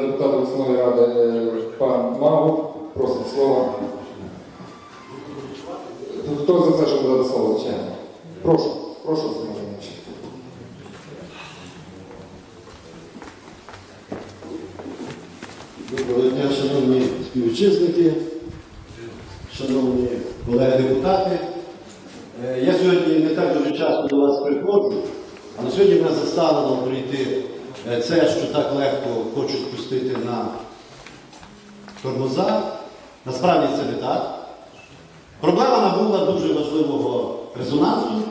депутат обласної ради е, пан Магу просить слова. Хто за це, щоб дати слово, звичайно? Прошу, прошу, Сергій Іванович. Доброго дня, шановні співвітчизники, шановні колеги-депутати. Е, я сьогодні не так дуже часто до вас приходжу, але сьогодні мене заставлено прийти це, що так легко хочуть спустити на тормоза. Насправді це не так. Проблема набула дуже важливого резонансу,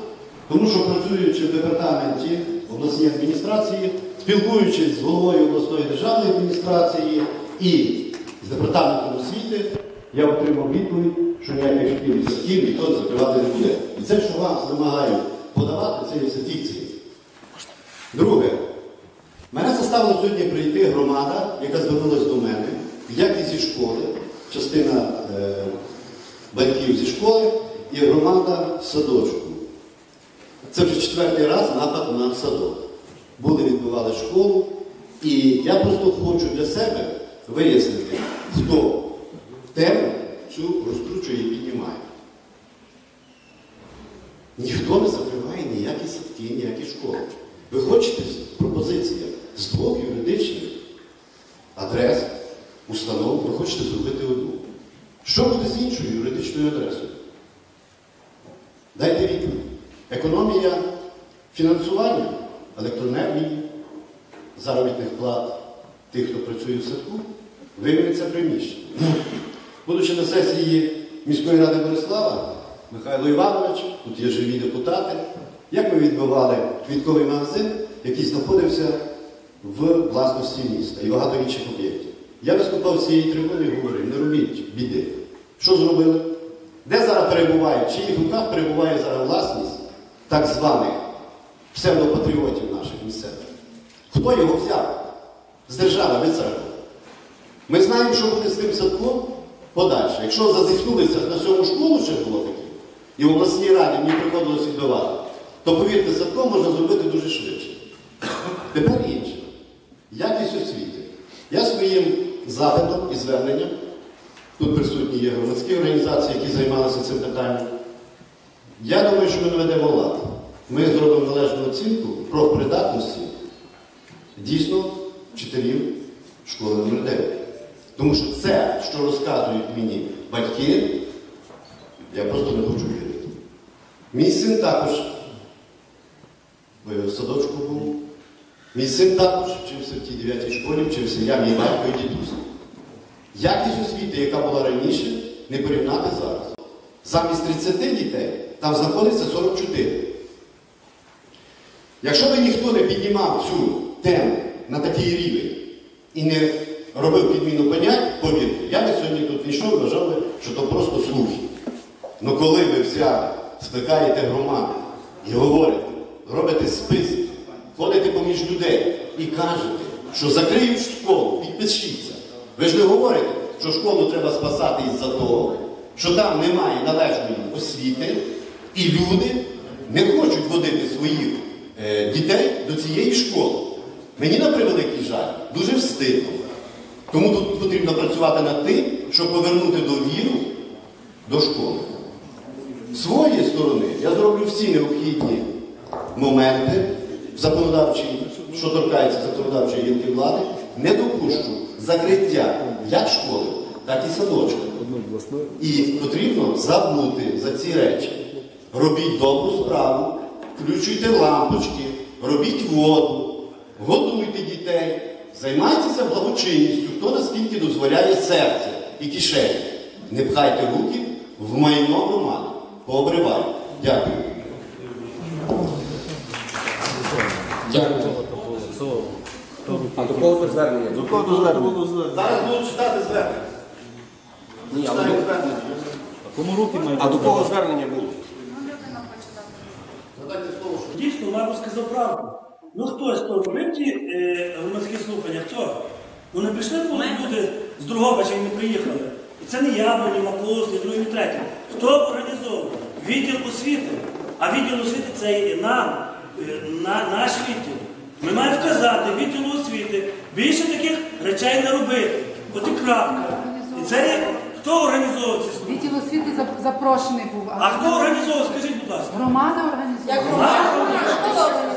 тому що працюючи в департаменті обласній адміністрації, спілкуючись з головою обласної державної адміністрації і з департаментом освіти, я отримав відповідь, що ніяких шкільних садків ніхто закривати не буде. І це, що вам вимагають подавати, це є все фікції. Друге, заставила сьогодні прийти громада, яка звернулася до мене, як і зі школи, частина е, батьків зі школи і громада садочку. Це вже четвертий раз напад на садок. Були відбивали школу, і я просто хочу для себе вияснити, хто тему цю розкручує і піднімає. Ніхто не закриває ніякі садки, ніякі школи. Ви хочете пропозиція з двох юридичних адрес, установ, ви хочете зробити одну. Що буде з іншою юридичною адресою? Дайте відповідь. Економія фінансування електроенергії, заробітних плат тих, хто працює в садку, виявиться приміщення. Будучи на сесії міської ради Борислава, Михайло Іванович, тут є живі депутати, як ми відбивали квітковий магазин, який знаходився в власності міста і багато інших об'єктів. Я виступав з цієї трибуни і говорив, не робіть біди. Що зробили? Де зараз перебуває, в чиїх руках перебуває зараз власність так званих псевдопатріотів наших місцевих? Хто його взяв? З держави від церкви. Ми знаємо, що буде з тим садком подальше. Якщо зазіхнулися на сьому школу, ще було таке, і в обласній раді мені приходилось відбивати, то повірте, садком можна зробити дуже швидше. Тепер інше. Якість освіти. Я своїм запитом і зверненням, тут присутні є громадські організації, які займалися цим питанням. Я думаю, що ми наведемо лад. Ми зробимо належну оцінку профпридатності дійсно вчителів школи номер 9. Тому що це, що розказують мені батьки, я просто не хочу вірити. Мій син також в садочку був. Мій син також вчився в тій 9 школі, вчився я, мій батько і дідусь. Якість освіти, яка була раніше, не порівняти зараз. Замість 30 дітей там знаходиться 44. Якщо би ніхто не піднімав цю тему на такий рівень і не робив підміну понять, повірте, я би сьогодні тут йшов і вважав, би, що то просто слухи. Ну коли ви взяли, скликаєте громади і говорите, робите списки, ходите поміж людей і кажете, що закриють школу, підпишіться. Ви ж не говорите, що школу треба спасати із-за того, що там немає належної освіти, і люди не хочуть водити своїх е, дітей до цієї школи. Мені, на превеликий жаль, дуже встидно. Тому тут потрібно працювати над тим, щоб повернути довіру до школи. Своєї сторони я зроблю всі необхідні моменти в законодавчій, що торкається законодавчої гілки влади, не допущу закриття як школи, так і садочка. І потрібно забути за ці речі. Робіть добру справу, включуйте лампочки, робіть воду, готуйте дітей, займайтеся благочинністю, хто наскільки дозволяє серце і кишені. Не пхайте руки в майно громади. Пообриваю. Дякую. Дякую. А до кого ви звернення? До кого звернення? Зараз буду читати звернення. Ні, а Читаю до- звернення. Кому руки мають? А до кого звернення було? Задайте слово, що Дійсно, Марко сказав правду. Ну хтось то робив ті е, громадські слухання, хто? Ну не прийшли бо люди з Другобича і не приїхали. І це не я, ні Маклус, ні другий, ні третій. Хто цього. Відділ освіти. А відділ освіти це і нам, е, на, наш відділ. Ми маємо вказати відділ освіти. Більше таких речей не робити. От і крапка. І це є хто організовував ці служби? Відділ освіти запрошений був. А хто організовував, скажіть, будь ласка? Громада організовувала. Як громада, школа.